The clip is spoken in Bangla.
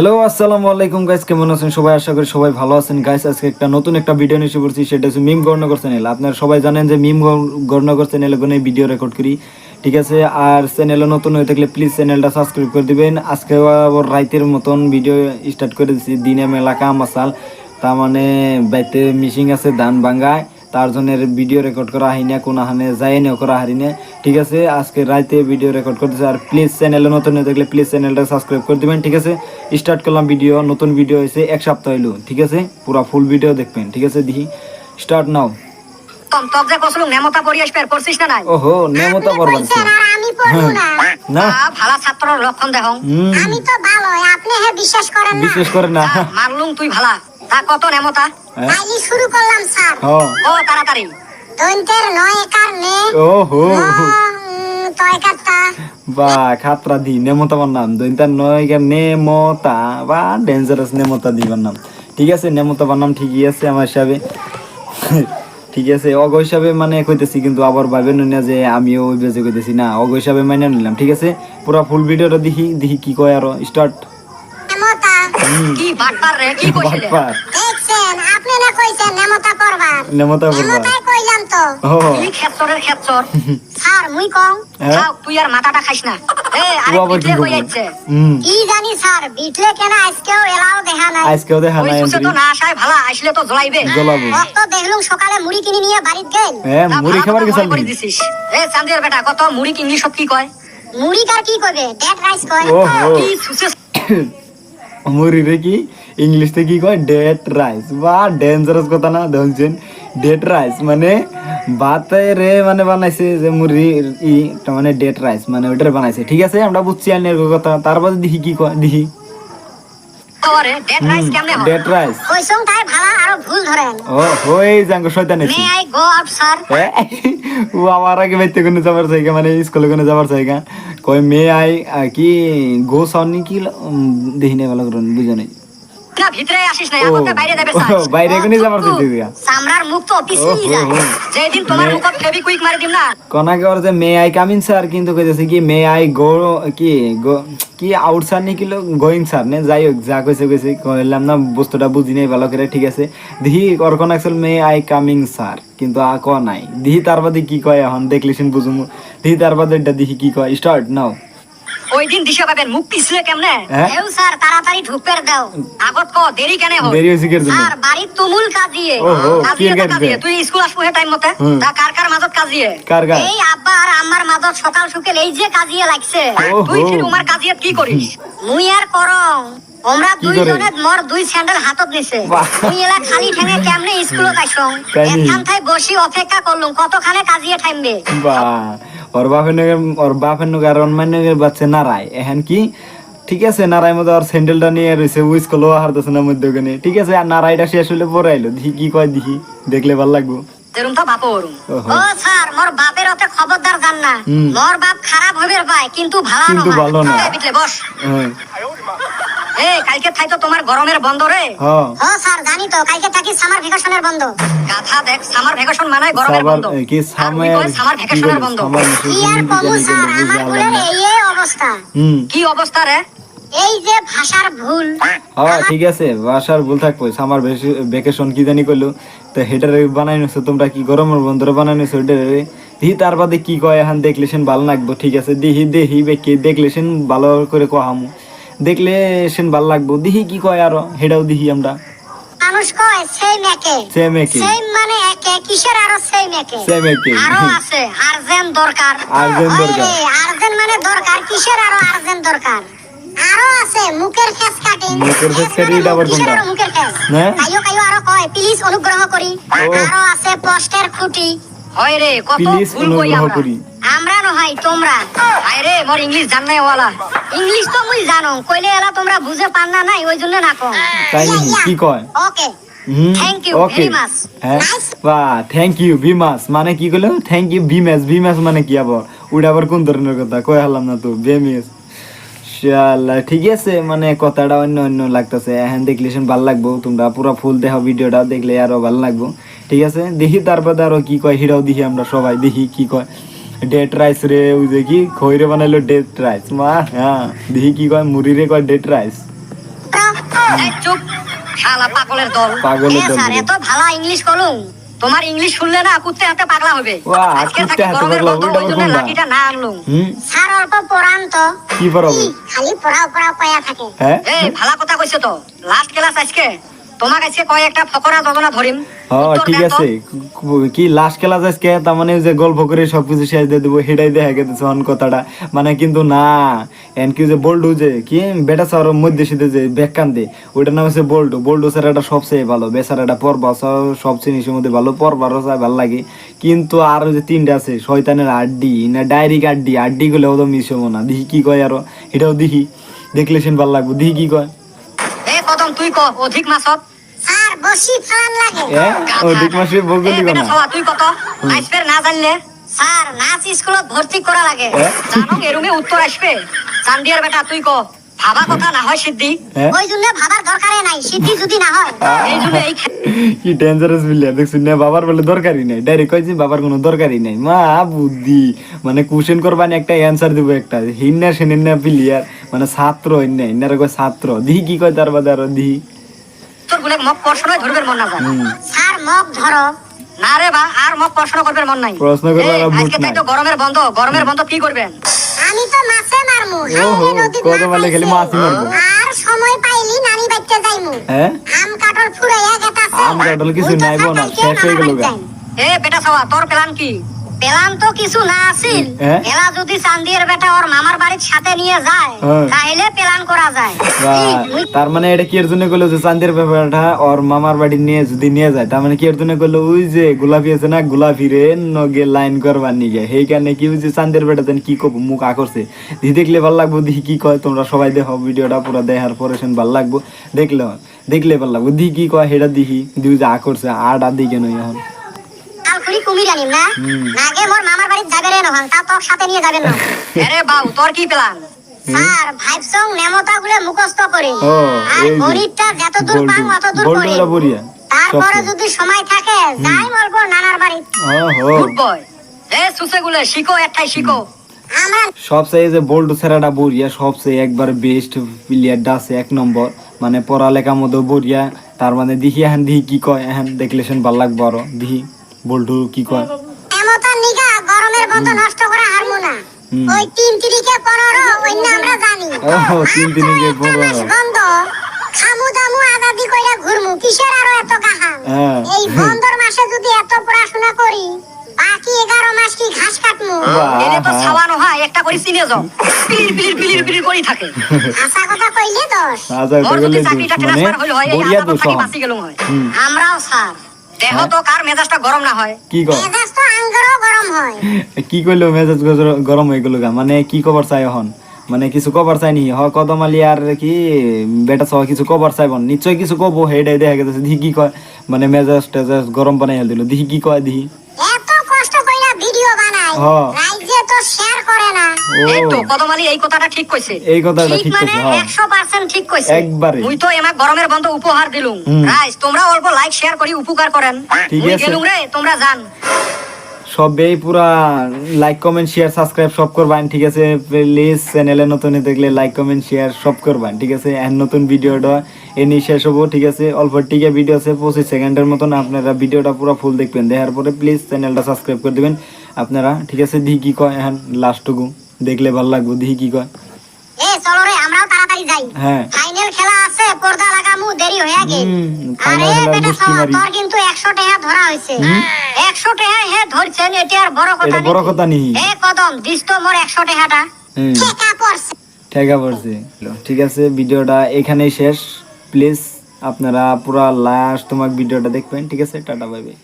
হ্যালো আসসালামু আলাইকুম গাইস কেমন আছেন? সবাই আশা করি সবাই ভালো আছেন। গাইস আজকে একটা নতুন একটা ভিডিও নিয়ে পড়ছি, সেটা হচ্ছে মিম গণনগর চ্যানেল আপনারা সবাই জানেন যে মিম গণনগর চ্যানেলে কোনো ভিডিও রেকর্ড করি, ঠিক আছে? আর চ্যানেলে নতুন হয়ে থাকলে প্লিজ চ্যানেলটা সাবস্ক্রাইব করে দিবেন। আজকে আবার রাইতের মতন ভিডিও স্টার্ট করে দিচ্ছি দিনে মেলা কাম আসাল তার মানে বাইতে মিশিং আছে ধান ভাঙ্গায় তার জন্য ভিডিও রেকর্ড করা হয় না কোনো হানে যায় না করা হারি না ঠিক আছে আজকে রাইতে ভিডিও রেকর্ড করতেছে। আর প্লিজ চ্যানেলে নতুন হয়ে থাকলে প্লিজ চ্যানেলটা সাবস্ক্রাইব করে দিবেন ঠিক আছে? স্টার্ট করলাম ভিডিও নতুন ভিডিও হয়েছে এক সপ্তাহ হইল ঠিক আছে? পুরো ফুল ভিডিও দেখবেন ঠিক আছে দেখি স্টার্ট নাও। ওহো নেমতা আমি না। না। আ, লক্ষণ দেখ আমি তো ভালো আপনি হে বিশ্বাস করেন না। বিশেষ করে না। মানলুম তুই ভালা। তা কত নেমতা হ্যাঁ? তাইলে শুরু করলাম স্যার। ও। ও তাড়াতাড়ি। দৈন্তের নয় একার নে। ওহো। তো? একারটা বা খাতরা দি নেমতা নাম। দৈন্তার নয় গা নেমতা বা ডেঞ্জারাস নেমতা দিবার নাম। ঠিক আছে নেমতা বানাম ঠিকই আছে আমার হিসাবে। ঠিক আছে অগ হিসাবে মানে কইতেছি কিন্তু আবার ভাবেন না যে আমিও ওই বেজে কইতেছি। না অগ হিসাবে মানে নিলাম ঠিক আছে? পুরো ফুল ভিডিওটা দেখি দেখি কি কয় আরও। স্টার্ট কি বাটপার রে কি কইছিলে? দেখছেন আপনি না কইছেন নেমতা করবার। নেমতা করবা নেমতাই কইলাম তো। ও। কি খেচ্চরের খেচ্চর। স্যার মুই কম? যাও তুই আর মাথাটা খাইস না। এ আরে ও আবার কি পিছলে করব? কই যাচ্ছে কি জানি স্যার বিটলে কেন আজকেও এলাও দেখা নাই। আজকেও দেখা ওই নাই সুসে তো না আসায় ভালা আসলে তো জ্বলাইবে। জ্বলাবো। কত দেখলুম সকালে মুড়ি কিনে নিয়ে বাড়িতে গেল। হ্যাঁ মুড়ি খাবার গেছাল দিছিস এ চান্দিয়ার বেটা কত মুড়ি কি ইংলিশ কি কয়? মুড়ি কার কি করবে ডেড রাইস কয়। কি মুড়ি রে কি? ইংলিশে কি কয়? ডেট রাইস বা ডেঞ্জারাস কথা না দেখছেন ডেট রাইস মানে ভাতে রে মানে বানাইছে যে মুড়ি ই মানে ডেট রাইস মানে ওইটারে বানাইছে। ঠিক আছে আমরা বুঝছি আর কথা। তারপর দেখি কি কয় দেখি। ডেট রাইস কইসং তাই ভালা আরও ভুল ধরেন। ও হই জাঙ্গো শয়তান may I go out sir ও আমার আগে বাইতে কোনো যাবার জায়গা মানে স্কুলে কোনো যাবার জায়গা। কই মেয়ে আই কি গো সাউনি কি ল- উম, দেখি ভালো করে বুঝে নাই। না ভিতরে আসিস না ও, বাইরে যাবে বাইরে কোনি যাবার চাইতে দিয়া। চামড়ার মুখ তো পিছলি যায় ও, ও। যেদিন তোমার মে- মুখত ফেবিকুইক মারি দিম না। কনাকে ওর যে মে আই কামিন স্যার কিন্তু কইতেছে কি মে আই গো কি কি আউট স্যার নি কিলো গোয়িং স্যার নে যাই হোক যা কইছে কইছে কইলাম না বস্তুটা বুঝি নাই ভালো করে ঠিক আছে। দিহি ওর কোন মে আই কামিং স্যার কিন্তু আ ক নাই। দিহি তার বাদে কি কয় এখন দেখলিছেন বুঝুমু। দিহি তার বাদে এটা দিহি কি কয়। স্টার্ট নাও। ওই দিন দিশা পাবেন মুখ পিছলে কেমনে? হ্যাঁ? এও স্যার তাড়াতাড়ি ঢুকের দাও। আগত ক দেরি কেনে হয় দেরি হয়েছে কি জন্য স্যার বাড়ির তুমুল কাজিয়ে। ওহো, কাজিয়ে কি তো গাইতে? কাজিয়ে। তুই স্কুল আসব হে টাইম মতে? তা কার কার মাজত কাজিয়ে? কার গা এই আব্বা আর আমার মাদর সকাল সকাল এই যে কাজিয়ে লাগছে। তুই কি তোমার কাজিয়ে কি করিস? মুই আর করং। আমরা কি করে? দুইজনে মোর দুই স্যান্ডেল হাতত নিছে। বাহ। মুই এলা খালি ঠেঙে কেমনে স্কুলত আইসং। এখান থাই বসি অপেক্ষা করলুম কতখানে কাজিয়ে ঠাইমবে। বা ওর বাপের নগে ওর বাপের নগে আর নগের বাচ্চা নারাই এখন কি? ঠিক আছে নারাই মধ্যে আর স্যান্ডেলটা নিয়ে রয়েছে উইস করল হারতেছে না মধ্যে ওখানে ঠিক আছে আর নারাইটা শেষ হলে পরে আইলো। দেখি কি কয় দেখি। দেখলে ভালো লাগবো। তেরুম তো বাপো ওরুম ও স্যার মোর বাপের অতে খবরদার জান না। মোর বাপ খারাপ হইবে পায় কিন্তু ভালো কিন্তু ভালো না বিটলে বস। হ্যাঁ কালকে থাই তো তোমার গরমের বন্ধ রে। হ্যাঁ। স্যার জানি তো কালকে থাকি সামার ভ্যাকেশনের বন্ধ। গাধা দেখ সামার ভ্যাকেশন মানে গরমের বন্ধ। কি সামার সামার ভ্যাকেশনের বন্ধ? কি আর কমু স্যার আমার এই এই অবস্থা। কি অবস্থা রে? এই যে ভাষার ভুল। হ্যাঁ ঠিক আছে বাসার ভুল থাকব সামার ভ্যাকেশন কি জানি করল। তো হেটারে বানাই নিছো তোমরা কি গরমের বন্ধরে বানাই নিছো হেটারে? দিহি তার বাদে কি কয় এখন দেখলে সেন ভালো লাগবো ঠিক আছে দিহি দেহি বেকি দেখলে সেন ভালো করে কহামু। দেখলে সেন ভালো লাগবো। দিহি কি কয় আরও? হেটাও দিহি আমরা। মানুষ কয় সেই মেকে সেম একে। সেই মানে একে। কিসের আরও সেই মেকে সেম একে। আরও আছে আর্জেন্ট দরকার। আর্জেন্ট দরকার। আর্জেন্ট মানে দরকার কিসের আরও আর্জেন্ট দরকার? আরও আছে মুখের ফেস কাটিং মুখের face cutting আবার কোনটা? মুখের ফেস হ্যাঁ? কাইও কাইও আরও কয় প্লিজ অনুগ্রহ করি। আরও আছে পোস্টের খুঁটি। হয় রে কত ভুল কই অনুগ্রহ আমরা। আমরা নহাই তোমরা? আয় রে মোর ইংলিশ জানাই ওয়ালা ইংলিশ তো মুই জানো কইলে এলা তোমরা বুঝে পান না নাই? ওই জন্য না কম তাই কি কয়? ওকে. হ্যাঁ. বাহ থ্যাংক ইউ মানে কি কইলো? থ্যাংক ইউ বিমাস বিমাস মানে কি আবার? ওটা আবার কোন ধরনের কথা? কই হারলাম না তো বেমিস শালা ঠিক আছে মানে কথাটা অন্য অন্য লাগতেছে। এখন দেখলে সেন ভালো লাগবো। তোমরা পুরো ফুল দেখো ভিডিওটা দেখলে আরও ভালো লাগবো। ঠিক আছে? দেখি তারপরে আরও কি কয় হিরাও দেখি আমরা সবাই দেখি কি কয়। ডেট রাইস রে ওই যে কি খৈরে বানাইলো ডেট রাইস মা হ্যাঁ দেখি কি কয় মুড়ি রে কয় ডেট রাইস চুপ শালা পাগলের দল। পাগলের দল এত ভালো ইংলিশ কলুম তোমার ইংলিশ শুনলে না কুত্তে হাতে পাগলা হবে। আজকে থাকি গরমের বন্ধ ওই জন্য লাঠিটা না আনলুম। স্যার অল্প পড়ান তো। কি পড়াবো? খালি পড়াও পড়াও কয়া থাকে। হ্যাঁ? এই ভালো কথা কইছো তো। লাস্ট ক্লাস আজকে। তোমাকে আজকে কয় একটা ফকরা যোজনা ধরিম ও ঠিক আছে। কি লাস্ট ক্লাস আজকে তার মানে যে গল্প করে সবকিছু শেষ দিয়ে দেবো সেটাই দেখা গেছে অন কথাটা। মানে কিন্তু না এন কি যে বোল্ডু যে কি বেটা স্যার মধ্যে সিধে যে ব্যাখ্যান দে ওইটার নাম হচ্ছে বোল্ডু বোল্ডু স্যার এটা সবচেয়ে ভালো বেচার এটা পর্বা সব জিনিসের মধ্যে ভালো পর্বারও ভালো লাগে। কিন্তু আরও যে তিনটা আছে শয়তানের আড্ডি না ডাইরিক আড্ডি আড্ডি গুলো তো মিস না। দেখি কি কয় আরও এটাও দেখি। দেখলে সেন ভালো লাগবো। দেখি কি কয়। এ তুই ক অধিক মাছত? স্যার বসি ফেলান লাগে। অধিক মাসে বলতে এ দিব বেটা না। তুই কত আইসপের না জানলে? স্যার নাচ স্কুলত ভর্তি করা লাগে? জানো এরুমে উত্তর আসবে। চান্দিয়ার বেটা তুই ক। ভাবা কথা না হয় সিদ্ধি। হ্যাঁ? ওই জন্য ভাবার দরকারে নাই সিদ্ধি যদি না হয়। এই জন্য এই কি ডেঞ্জারাস বিলিয়া দেখছি না বাবার বলে দরকারই নাই। ডাইরেক্ট কইছি বাবার কোনো দরকারই নাই। মা বুদ্ধি। মানে কোশ্চেন করবানি একটা অ্যানসার দিব একটা। হিন্না সেনিন্না প্লেয়ার মানে ছাত্র হিন্না হিন্নার কয় ছাত্র। দিহি কি কয় তার বাদে আরও দিহি? তোর গুলে মক প্রশ্ন ধরবের মন না স্যার মগ ধরো। না রে বা আর মক প্রশ্ন করবার মন নাই। প্রশ্ন মুড আজকে তাই তো গরমের বন্ধ। গরমের বন্ধ কি করবেন? আমি তো মাছে মারমু। ওহো, কত মাছ বলে খেলি আইছে। মারমু আর সময় পাইলি নানি বাইতে যাইমু। হ্যাঁ? আম কাটল ফুরাইয়া গেতাছে। আম কাটল কিছু নাই তো নাইবো না, কালকে শেষ হয়ে গেল গা। এ বেটা সওয়া তোর প্ল্যান কি? পেলাম তো কিছু না আছিল। হ্যাঁ? এলা যদি চান্দিয়ের বেটা ওর মামার বাড়ির সাথে নিয়ে যায় প্ল্যান করা যায়। তার মানে এটা কি এর জন্য করল যে ব্যাপারটা ওর মামার বাড়ি নিয়ে যদি নিয়ে যায়? তার মানে কি এর জন্য করল? ওই যে গোলাপি আছে না গোলাপি রে নগে লাইন করবার নিগে। সেই কারণে কি বেটা দেন কি কব মুখ আকর্ষে দি দেখলে ভালো লাগবো দেখি কি কয় তোমরা সবাই দেখো ভিডিওটা পুরো দেখার পরে সেন ভালো লাগবো। দেখলে দেখলে ভালো লাগবো। দি কি কয় সেটা দেখি দিউ যে আকর্ষে আর দিকে নই এখন। কালকুড়ি কুমির আনিম না? হুম। মোর মামার বাড়ির যাবে রে নহন তা তোর সাথে নিয়ে যাবেন না। আরে বাউ তোর কি প্ল্যান স্যার ভাইব সং নেমতা গুলো মুখস্থ করি। আর এই যত দূর পাং অত দূর করি। তারপরে সবচেয়ে। যদি সময় থাকে যাই বলব নানার বাড়ি। গুড বয় এ সুসে শিখো একটাই শিখো। সবচেয়ে যে বোল্ড সেরাটা বরিয়া সবচেয়ে একবার বেস্ট প্লেয়ারটা আছে এক নম্বর। মানে পড়ালেখার মধ্যে বরিয়া তার মানে দেখি এখন দেখি কি কয় এখন দেখলে সেন ভালো লাগবো আরও দেখি বল্টু কি কয়? এমতা নিগা গরমের বন্ধ নষ্ট করা হারমু না। ওই তিন তিরিকে পনেরো অন্য আমরা জানি। ও তিন তিরিকে মাত্র পনেরো। বন্ধ খামু দামু আজাদি কইরা ঘুরমু। কিসের আরও এত কাহান হ্যাঁ। এই বন্ধর মাসে যদি এত পড়াশোনা করি বাকি এগারো মাস কি ঘাস কাটমু। এনে তো ছাওয়ানো হয় একটা করে চিনে যাও। পিলির পিলির পিলির পিলির করেই থাকে। আশা কথা কইলে দোষ। এটা যদি করলে চাকরিটা দোষ, মানে হয় আজাদ দোষ আমরাও স্যার। দেহ তো কার মেজাজটা গরম না হয়? কি কয় মেজাজ তো আঙ্গারও গরম হয়। কি কইলো মেজাজ গরম হয়ে গেল গা মানে কি খবর চাই এখন? মানে কিছু কভার চাইনি হ কদম আলী আর কি বেটা সহ কিছু কভার চাইবন নিশ্চয় কিছু কব হেডাই দেখা গেছে দিহি কি কয়। মানে মেজাজ টেজাজ গরম বানাই দিল দিহি কি কয় দিহি এত কষ্ট কইরা ভিডিও বানাই। হ্যাঁ। রাইজে তো শেয়ার করে না। এই তো কদমালি এই কথাটা ঠিক কইছে। এই কথাটা ঠিক ঠিক মানে কইছে, হ্যাঁ। একশো পার্সেন্ট ঠিক কইছে। একবারে। মুই তো এমাক গরমের বন্ধ উপহার দিলুম। হুম। তোমরা অল্প লাইক শেয়ার করি উপকার করেন। ঠিক আছে। রে তোমরা জান সবেই পুরা লাইক কমেন্ট শেয়ার সাবস্ক্রাইব সব করবেন ঠিক আছে? প্লিজ চ্যানেলে নতুন দেখলে লাইক কমেন্ট শেয়ার সব করবেন ঠিক আছে? আর নতুন ভিডিওটা এনে শেষ হব ঠিক আছে? অল্প টিকে ভিডিও আছে পঁচিশ সেকেন্ডের মতন আপনারা ভিডিওটা পুরো ফুল দেখবেন। দেখার পরে প্লিজ চ্যানেলটা সাবস্ক্রাইব করে দিবেন। আপনারা ঠিক আছে? দিহি কি কয় এখন লাস্টটুকু দেখলে ভালো লাগবে দিহি কি কয়। এ আমরাও যাই। হ্যাঁ। ফাইনাল খেলা আছে পর্দা লাগামু দেরি হয়ে গেল। আরে বেটা তোর কিন্তু একশো টাকা ধরা হয়েছে। একশো টাকা হে ধরছেন এটা আর বড় কথা বড় কথা নিহি এ কদম দিস তো মোর একশো টাকাটা হুম। ঠেকা পড়ছে। ঠেকা পড়ছে। ঠিক আছে ভিডিওটা এখানেই শেষ। প্লিজ আপনারা পুরা লাস্ট তোমার ভিডিওটা দেখবেন ঠিক আছে? Tata bye bye